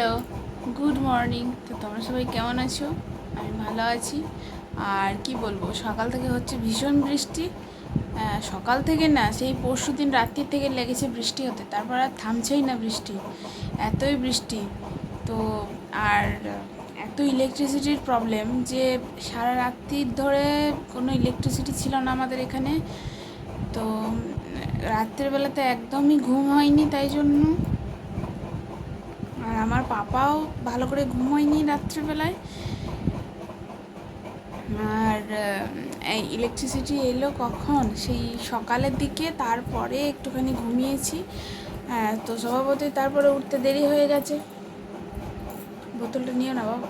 Hello good morning. তো তোমরা সবাই কেমন আছো? আমি ভালো আছি। আর কি বলব সকাল থেকে হচ্ছে ভীষণ বৃষ্টি। সকাল থেকে না সেই পরশু দিন রাত্রির থেকে লেগেছে বৃষ্টি হতে। তারপর আর থামছেই না বৃষ্টি এতই বৃষ্টি। তো আর এত ইলেকট্রিসিটির প্রবলেম যে সারা রাত্রির ধরে কোনো ইলেকট্রিসিটি ছিল না আমাদের এখানে। তো উম, রাত্রের বেলাতে একদমই ঘুম হয়নি তাই জন্য। আমার পাপাও ভালো করে ঘুমোয়নি রাত্রিবেলায়। আর ইলেকট্রিসিটি এলো কখন? সেই সকালের দিকে, তারপরে একটুখানি ঘুমিয়েছি। তো স্বভাবতই তারপরে উঠতে দেরি হয়ে গেছে। বোতলটা নিও না বাবা।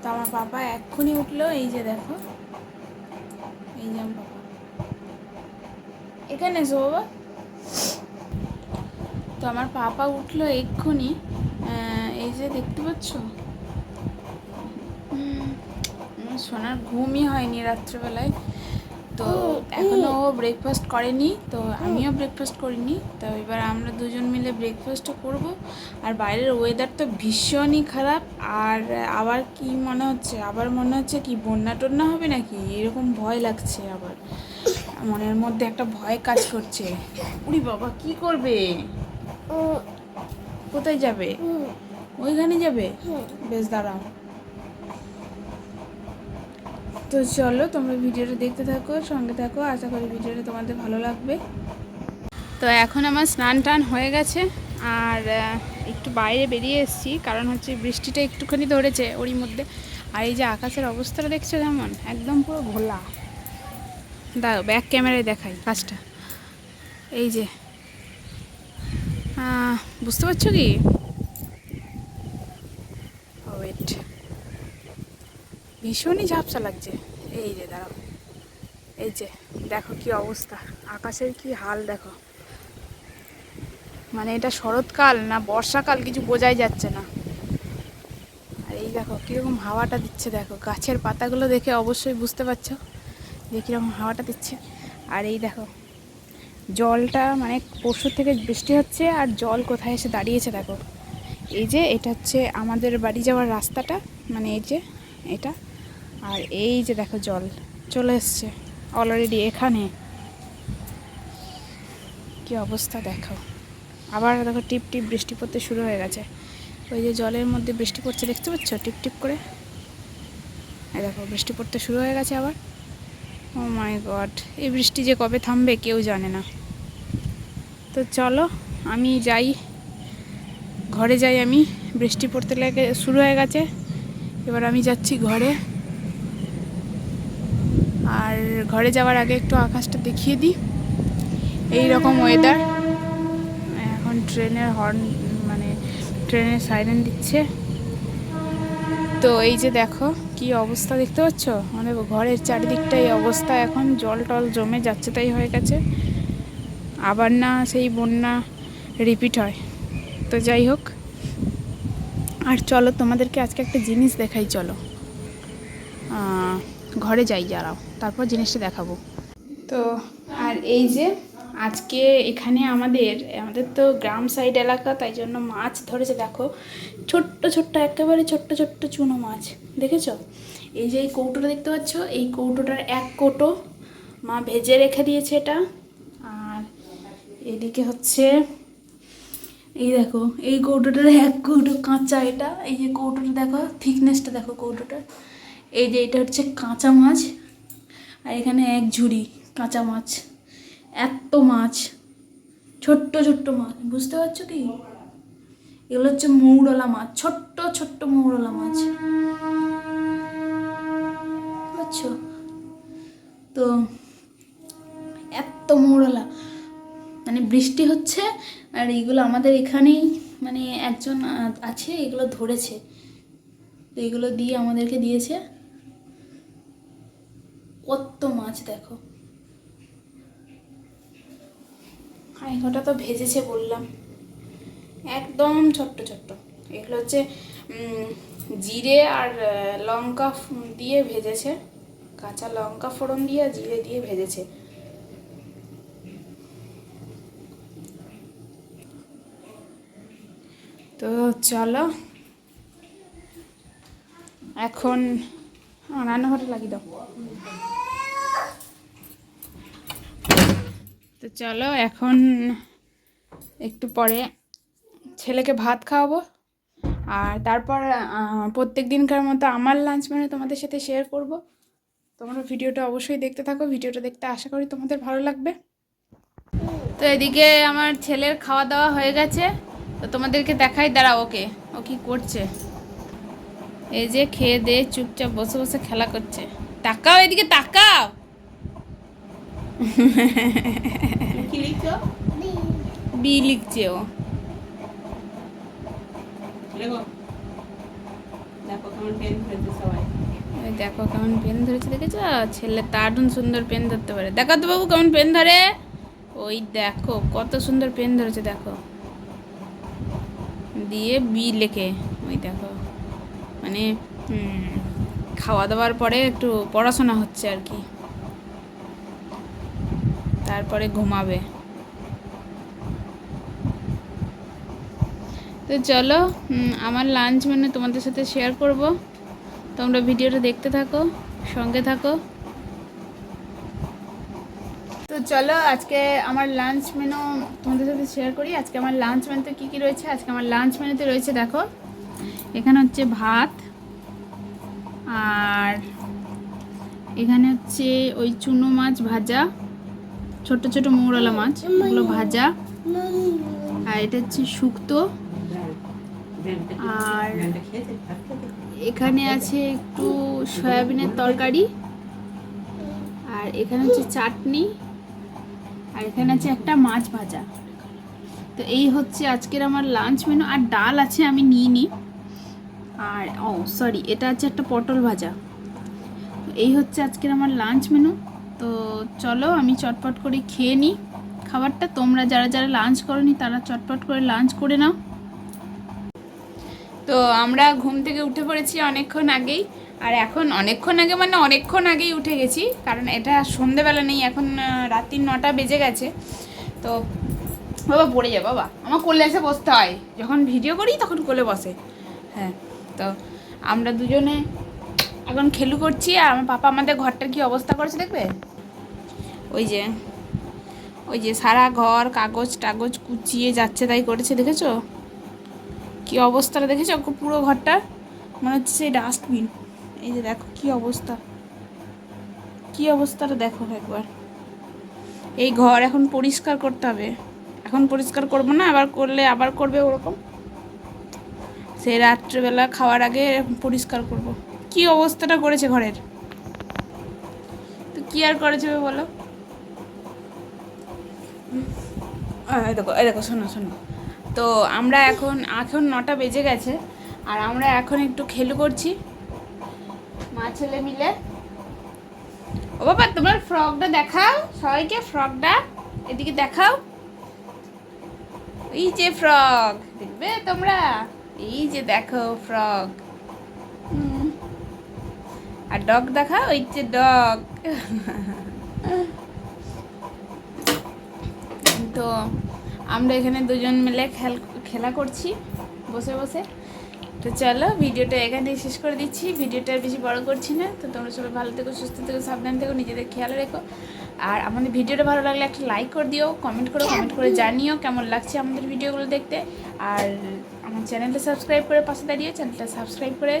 তো আমার পাপা এক্ষুনি উঠল, এই যে দেখো। এই যে আমার পাপা। এখানে এসো বাবা। তো আমার পাপা উঠল এক্ষুনি। এই যে দেখতে পাচ্ছ? সোনার ঘুমই হয়নি রাত্রেবেলায়। তো এখনও ও ব্রেকফাস্ট করেনি তো আমিও ব্রেকফাস্ট করিনি। তো এবার আমরা দুজন মিলে ব্রেকফাস্টও করব। আর বাইরের ওয়েদার তো ভীষণই খারাপ। আর আবার কি মনে হচ্ছে? আবার মনে হচ্ছে কি বন্যা টন্যা হবে নাকি? এরকম ভয় লাগছে আবার। মনের মধ্যে একটা ভয় কাজ করছে। উড়ি বাবা কি করবে? কোথায় যাবে? ওইখানে যাবে? বেশ দাঁড়াও। তো চলো তোমরা ভিডিওটা দেখতে থাকো সঙ্গে থাকো। আশা করি ভিডিওটা তোমাদের ভালো লাগবে। তো এখন আমার স্নান টান হয়ে গেছে আর একটু বাইরে বেরিয়ে এসেছি কারণ হচ্ছে বৃষ্টিটা একটুখানি ধরেছে ওরই মধ্যে। আর এই যে আকাশের অবস্থাটা দেখছ যেমন একদম পুরো ঘোলা। দাও ব্যাক ক্যামেরায় দেখাই কাজটা। এই যে বুঝতে পারছ কি? ওয়েট ভীষণই ঝাপসা লাগছে। এই যে, দাঁড়াও। এই যে, দেখো কি অবস্থা। আকাশের কি হাল, দেখো। মানে এটা শরৎকাল না বর্ষাকাল কিছু বোঝাই যাচ্ছে না। আর এই দেখো, কীরকম হাওয়াটা দিচ্ছে, দেখো। গাছের পাতাগুলো দেখে অবশ্যই বুঝতে পারছ যে কীরকম হাওয়াটা দিচ্ছে। আর এই দেখো জলটা মানে পরশু থেকে বৃষ্টি হচ্ছে আর জল কোথায় এসে দাঁড়িয়েছে দেখো। এই যে এটা হচ্ছে আমাদের বাড়ি যাওয়ার রাস্তাটা মানে এই যে এটা। আর এই যে দেখো জল চলে এসছে অলরেডি এখানে। কি অবস্থা দেখো। আবার দেখো টিপ টিপ বৃষ্টি পড়তে শুরু হয়ে গেছে। ওই যে জলের মধ্যে বৃষ্টি পড়ছে, দেখতে পাচ্ছ? টিপ টিপ করে। এই দেখো, বৃষ্টি পড়তে শুরু হয়ে গেছে আবার। ও মাই গড এই বৃষ্টি যে কবে থামবে কেউ জানে না। তো চলো, আমি যাই। ঘরে যাই আমি। বৃষ্টি পড়তে লেগে শুরু হয়ে গেছে। এবার আমি যাচ্ছি ঘরে। আর ঘরে যাওয়ার আগে একটু আকাশটা দেখিয়ে দিই। এই রকম ওয়েদার এখন ট্রেনের হর্ন মানে ট্রেনের সাইরেন দিচ্ছে। তো এই যে দেখো, কি অবস্থা দেখতে পাচ্ছ? আমাদের ঘরের চারিদিকটা এই অবস্থা। এখন জল টল জমে যাচ্ছে, তাই হয়ে গেছে। আবার না সেই বন্যা রিপিট হয়। তো যাই হোক, আর চলো তোমাদেরকে আজকে একটা জিনিস দেখাই, চলো। ঘরে যাই যারাও, তারপর জিনিসটা দেখাবো। তো, আর এই যে আজকে এখানে আমাদের আমাদের তো গ্রাম সাইড এলাকা, তাই জন্য মাছ ধরেছে, দেখো। ছোট্ট ছোট্ট, একেবারে ছোট্ট ছোট্ট চুনো মাছ, দেখেছ? এই যে এই কৌটোটা দেখতে পাচ্ছ? এই কৌটোটার এক কৌটো মা ভেজে রেখে দিয়েছে এটা। এদিকে হচ্ছে, এই দেখো, এই কৌটোটার এক কৌটো কাঁচা এটা, এই যে কৌটোটা দেখো থিকনেসটা দেখো কৌটোটার এই যে এটা হচ্ছে কাঁচা মাছ, আর এখানে এক ঝুড়ি কাঁচা মাছ, এত মাছ, ছোট্ট ছোট্ট মাছ, বুঝতে পারছ কি? এগুলো হচ্ছে মৌরলা মাছ, ছোট্ট ছোট্ট মৌরলা মাছ। তো, এত মৌরলা। মানে বৃষ্টি হচ্ছে, আর এইগুলো আমাদের এখানেই মানে একজন আছে, এগুলো ধরেছে। তো এগুলো দিয়ে আমাদেরকে দিয়েছে। কত মাছ দেখো। আর এগুলোটা তো ভেজেছে বললাম। একদম ছোট্ট ছোট্ট। এগুলো হচ্ছে জিরে আর লঙ্কা দিয়ে ভেজেছে। কাঁচা লঙ্কা ফোড়ন দিয়ে জিরে দিয়ে ভেজেছে। তো চলো। এখন রান্নাঘরে লাগিয়ে দাও। তো চলো, এখন একটু পরে ছেলেকে ভাত খাওয়াবো। আর তারপর প্রত্যেক দিনকার মতো আমার লাঞ্চ মানে তোমাদের সাথে শেয়ার করব। তোমরা ভিডিওটা অবশ্যই দেখতে থাকো। ভিডিওটা দেখতে আশা করি তোমাদের ভালো লাগবে। তো এদিকে আমার ছেলের খাওয়া দাওয়া হয়ে গেছে। তো তোমাদেরকে দেখাই দাঁড়া ওকে ও কি করছে? এই যে খেয়ে দিয়ে চুপচাপ বসে বসে খেলা করছে। তাকাও এদিকে তাকাও! বি লিখছে ও। লেখো। দেখো কেমন পেন ধরেছে সবাই। ওই দেখো কেমন পেন ধরেছে দেখেছ? ছেলে দারুণ সুন্দর পেন ধরতে পারে। দেখো তো বাবু কেমন পেন ধরে? ওই দেখো কত সুন্দর পেন ধরেছে দেখো। দিয়ে বি লেখে, ওই দেখো। মানে খাওয়া দাওয়ার পরে একটু পড়াশোনা হচ্ছে আর কি। তারপরে ঘুমাবে। তো চলো আমার লাঞ্চ মানে তোমাদের সাথে শেয়ার করব। তোমরা ভিডিওটা দেখতে থাকো, সঙ্গে থাকো। চলো, আজকে আমার লাঞ্চ মেনু তোমাদের সাথে শেয়ার করি। আজকে আমার লাঞ্চ মেনুতে কী কী রয়েছে? আজকে আমার লাঞ্চ মেনুতে রয়েছে, দেখো, এখানে হচ্ছে ভাত, আর এখানে হচ্ছে ওই চুনো মাছ ভাজা ছোট ছোট মৌরলা মাছ, ওগুলো ভাজা, আর এটা হচ্ছে শুক্তো, আর এখানে আছে একটু সয়াবিনের তরকারি, আর এখানে হচ্ছে চাটনি আর এখানে আছে একটা মাছ ভাজা। তো এই হচ্ছে আজকের আমার লাঞ্চ মেনু আর ডাল আছে আমি নিইনি আর, ও সরি এটা আছে একটা পটল ভাজা। এই হচ্ছে আজকের আমার লাঞ্চ মেনু তো চলো, আমি চটপট করে খেয়ে নিই খাবারটা। তোমরা যারা যারা লাঞ্চ করনি, তারা চটপট করে লাঞ্চ করে নাও। তো আমরা ঘুম থেকে উঠে পড়েছি অনেকক্ষণ আগেই। আর এখন অনেকক্ষণ আগে মানে অনেকক্ষণ আগেই উঠে গেছি, কারণ এটা সন্ধেবেলা নেই, এখন রাত্রি নটা বেজে গেছে। তো বাবা পড়ে যাবে বাবা। আমার কোলে এসে বসতে হয়। যখন ভিডিও করি, তখন কোলে বসে। হ্যাঁ তো আমরা দুজনে এখন খেলু করছি, আর আমার পাপা আমাদের ঘরটার কি অবস্থা করেছে দেখবে? ওই যে ওই যে সারা ঘর, কাগজ টাগজ কুচিয়ে যাচ্ছে তাই করেছে, দেখেছ? কি অবস্থাটা দেখেছ? পুরো ঘরটা? মনে হচ্ছে সেই ডাস্টবিন। এই যে দেখো কি অবস্থা। কি অবস্থাটা দেখো একবার। এই ঘর এখন পরিষ্কার করতে হবে। এখন পরিষ্কার করব না, আবার করলে আবার করবে ওরকম। সেই রাত্রেবেলা খাওয়ার আগে পরিষ্কার করব। কি অবস্থাটা করেছে ঘরের? তো কি আর করেছে বলো? দেখো, এই দেখো, শোনো শোনো। তো আমরা এখন এখন নটা বেজে গেছে, আর আমরা এখন একটু খেলু করছি। মা ছেলে মিলে। ও বাবা, তোমার ফ্রকটা দেখাও। সবাইকে ফ্রকটা এদিকে দেখাও। এই যে ফ্রক, দেখবে তোমরা? এই যে দেখো ফ্রক। আর ডগ দেখাও ওই যে ডগ। তো আমরা এখানে দুজন মিলে খেল, খেলা করছি, বসে বসে। তো চলো, ভিডিওটা এখানেই শেষ করে দিচ্ছি। ভিডিওটা বেশি বড় করছি না। তো তোমরা সবাই ভালো থেকো, সুস্থ থেকো, সাবধান থেকো, নিজেদের খেয়াল রেখো। আর আমাদের ভিডিওটা ভালো লাগলে একটা লাইক করে দিও কমেন্ট করো কমেন্ট করে জানিও কেমন লাগছে আমাদের ভিডিওগুলো দেখতে। আর আমার চ্যানেলটা সাবস্ক্রাইব করে পাশে দাঁড়িয়ে চ্যানেলটা সাবস্ক্রাইব করে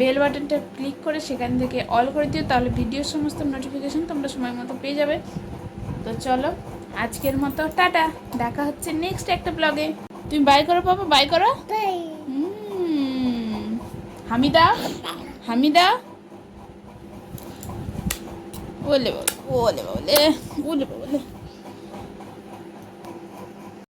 বেল বাটনটা ক্লিক করে সেখান থেকে অল করে দিও, তাহলে ভিডিওর সমস্ত নোটিফিকেশন তোমরা সময় মতো পেয়ে যাবে। তো চলো, আজকের মতো টাটা। দেখা হচ্ছে নেক্সট একটা ব্লগে তুমি বাই করো পাপা বাই করো। হামিদা? হামিদা? ওলে ওলে ওলে ওলে